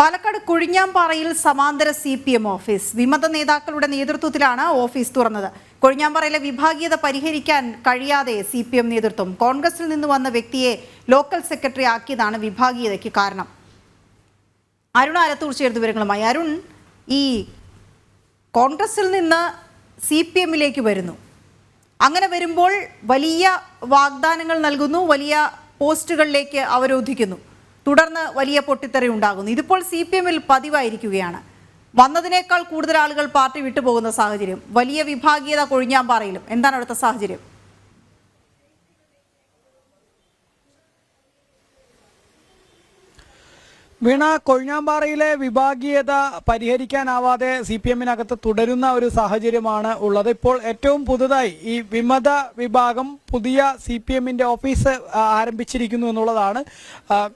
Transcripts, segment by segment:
പാലക്കാട് കൊഴിഞ്ഞാമ്പാറയിൽ സമാന്തര C P M office. വിമത നേതാക്കളുടെ നേതൃത്വത്തിലാണ് ഓഫീസ് തുറന്നത്. കൊഴിഞ്ഞാമ്പാറയിലെ വിഭാഗീയത പരിഹരിക്കാൻ കഴിയാതെ സി പി എം നേതൃത്വം കോൺഗ്രസിൽ നിന്ന് വന്ന വ്യക്തിയെ ലോക്കൽ സെക്രട്ടറി ആക്കിയതാണ് വിഭാഗീയതയ്ക്ക് കാരണം. അരുൺ ആലത്തൂർ ചേർത്ത് വിവരങ്ങളുമായി. അരുൺ ഈ കോൺഗ്രസിൽ നിന്ന് സി പി എമ്മിലേക്ക് വരുന്നു. അങ്ങനെ വരുമ്പോൾ വലിയ വാഗ്ദാനങ്ങൾ നൽകുന്നു വലിയ പോസ്റ്റുകളിലേക്ക് അവരോധിക്കുന്നു. തുടർന്ന് വലിയ പൊട്ടിത്തെറി ഉണ്ടാകുന്നു. ഇതിപ്പോൾ സി പി എമ്മിൽ പതിവായിരിക്കുകയാണ്. വന്നതിനേക്കാൾ കൂടുതൽ ആളുകൾ പാർട്ടി വിട്ടുപോകുന്ന സാഹചര്യം വലിയ വിഭാഗീയത കൊഴിഞ്ഞാമ്പാറയിലും. എന്താണ് അടുത്ത സാഹചര്യം? വീണ കൊഴിഞ്ഞാമ്പാറയിലെ വിഭാഗീയത പരിഹരിക്കാനാവാതെ സി പി എമ്മിനകത്ത് തുടരുന്ന ഒരു സാഹചര്യമാണ് ഉള്ളത്. ഇപ്പോൾ ഏറ്റവും പുതുതായി ഈ വിമത വിഭാഗം പുതിയ സി പി എമ്മിന്റെ ഓഫീസ് ആരംഭിച്ചിരിക്കുന്നു എന്നുള്ളതാണ്.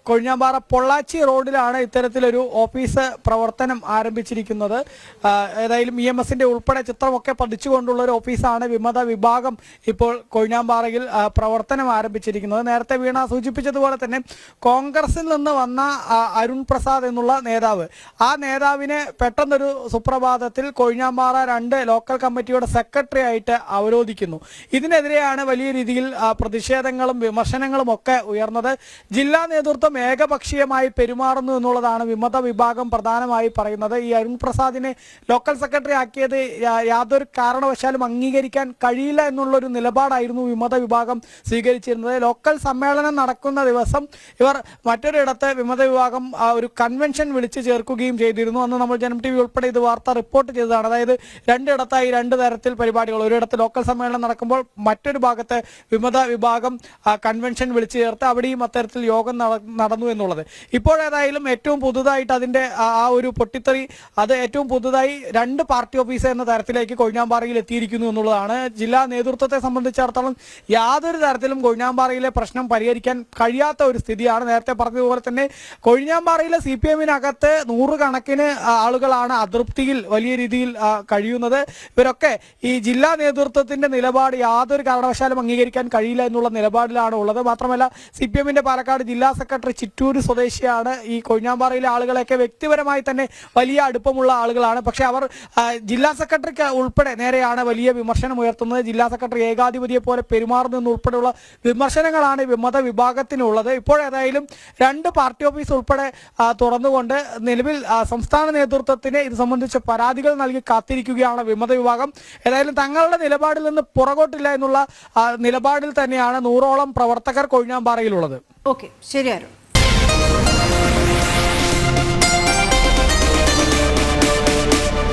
കൊഴിഞ്ഞാമ്പാറ പൊള്ളാച്ചി റോഡിലാണ് ഇത്തരത്തിലൊരു ഓഫീസ് പ്രവർത്തനം ആരംഭിച്ചിരിക്കുന്നത്. ഏതായാലും ഇ എം എസിന്റെ ഉൾപ്പെടെ ചിത്രമൊക്കെ പതിച്ചുകൊണ്ടുള്ള ഒരു ഓഫീസാണ് വിമത വിഭാഗം ഇപ്പോൾ കൊഴിഞ്ഞാമ്പാറയിൽ പ്രവർത്തനം ആരംഭിച്ചിരിക്കുന്നത്. നേരത്തെ വീണ സൂചിപ്പിച്ചതുപോലെ തന്നെ കോൺഗ്രസിൽ നിന്ന് വന്ന ആ, പ്രസാദ് എന്നുള്ള നേതാവ്. ആ നേതാവിനെ പെട്ടെന്നൊരു സുപ്രഭാതത്തിൽ കൊഴിഞ്ഞാമ്പാറ രണ്ട് ലോക്കൽ കമ്മിറ്റിയുടെ സെക്രട്ടറി ആയിട്ട് അവരോധിക്കുന്നു. ഇതിനെതിരെയാണ് വലിയ രീതിയിൽ പ്രതിഷേധങ്ങളും വിമർശനങ്ങളും ഒക്കെ ഉയർന്നത്. ജില്ലാ നേതൃത്വം ഏകപക്ഷീയമായി പെരുമാറുന്നു എന്നുള്ളതാണ് വിമത വിഭാഗം പ്രധാനമായി പറയുന്നത്. ഈ അരുൺ പ്രസാദിനെ ലോക്കൽ സെക്രട്ടറി ആക്കിയത് യാതൊരു കാരണവശാലും അംഗീകരിക്കാൻ കഴിയില്ല എന്നുള്ളൊരു നിലപാടായിരുന്നു വിമത വിഭാഗം സ്വീകരിച്ചിരുന്നത്. ലോക്കൽ സമ്മേളനം നടക്കുന്ന ദിവസം ഇവർ മറ്റൊരിടത്ത് വിമത വിഭാഗം ഒരു കൺവെൻഷൻ വിളിച്ചു ചേർക്കുകയും ചെയ്തിരുന്നു. അന്ന് നമ്മൾ ജനം ടി വി ഉൾപ്പെടെ ഇത് വാർത്ത റിപ്പോർട്ട് ചെയ്തതാണ്. അതായത് രണ്ടിടത്തായി രണ്ട് തരത്തിൽ പരിപാടികൾ. ഒരിടത്ത് ലോക്കൽ സമ്മേളനം നടക്കുമ്പോൾ മറ്റൊരു ഭാഗത്ത് വിമത വിഭാഗം ആ, കൺവെൻഷൻ വിളിച്ചു ചേർത്ത് അവിടെയും അത്തരത്തിൽ യോഗം നടന്നു എന്നുള്ളത്. ഇപ്പോഴേതായാലും ഏറ്റവും പുതുതായിട്ട് അതിന്റെ ആ ആ ഒരു പൊട്ടിത്തെറി അത് ഏറ്റവും പുതുതായി രണ്ട് പാർട്ടി ഓഫീസ് എന്ന തരത്തിലേക്ക് കൊഴിഞ്ഞാമ്പാറയിൽ എത്തിയിരിക്കുന്നു എന്നുള്ളതാണ്. ജില്ലാ നേതൃത്വത്തെ സംബന്ധിച്ചിടത്തോളം യാതൊരു തരത്തിലും കൊഴിഞ്ഞാമ്പാറയിലെ പ്രശ്നം പരിഹരിക്കാൻ കഴിയാത്ത ഒരു സ്ഥിതിയാണ്. നേരത്തെ പറഞ്ഞതുപോലെ തന്നെ കൊഴിഞ്ഞാമ്പാറയിലെ സി പി എമ്മിനകത്ത് നൂറുകണക്കിന് ആളുകളാണ് അതൃപ്തിയിൽ വലിയ രീതിയിൽ കഴിയുന്നത്. ഇവരൊക്കെ ഈ ജില്ലാ നേതൃത്വത്തിന്റെ നിലപാട് യാതൊരു കാരണവശാലും അംഗീകരിക്കാൻ കഴിയില്ല എന്നുള്ള നിലപാടിലാണ് ഉള്ളത്. മാത്രമല്ല സി പി എമ്മിന്റെ പാലക്കാട് ജില്ലാ സെക്രട്ടറി ചിറ്റൂര് സ്വദേശിയാണ്. ഈ കൊഴിഞ്ഞാമ്പാറയിലെ ആളുകളെയൊക്കെ വ്യക്തിപരമായി തന്നെ വലിയ അടുപ്പമുള്ള ആളുകളാണ്. പക്ഷെ അവർ ജില്ലാ സെക്രട്ടറിക്ക് ഉൾപ്പെടെ നേരെയാണ് വലിയ വിമർശനം ഉയർത്തുന്നത്. ജില്ലാ സെക്രട്ടറി ഏകാധിപതിയെ പോലെ പെരുമാറുന്നു എന്നുൾപ്പെടെയുള്ള വിമർശനങ്ങളാണ് ഈ വിമത വിഭാഗത്തിനുള്ളത്. ഇപ്പോഴേതായാലും രണ്ട് പാർട്ടി ഓഫീസ് ഉൾപ്പെടെ തുറന്നുകൊണ്ട് നിലവിൽ സംസ്ഥാന നേതൃത്വത്തിന് ഇത് സംബന്ധിച്ച പരാതികൾ നൽകി കാത്തിരിക്കുകയാണ് വിമത വിഭാഗം. ഏതായാലും തങ്ങളുടെ നിലപാടിൽ നിന്ന് പുറകോട്ടില്ല എന്നുള്ള നിലപാടിൽ തന്നെയാണ് നൂറോളം പ്രവർത്തകർ കൊഴിഞ്ഞാമ്പാറയിലുള്ളത്. ഓക്കെ ശരി അരുൺ.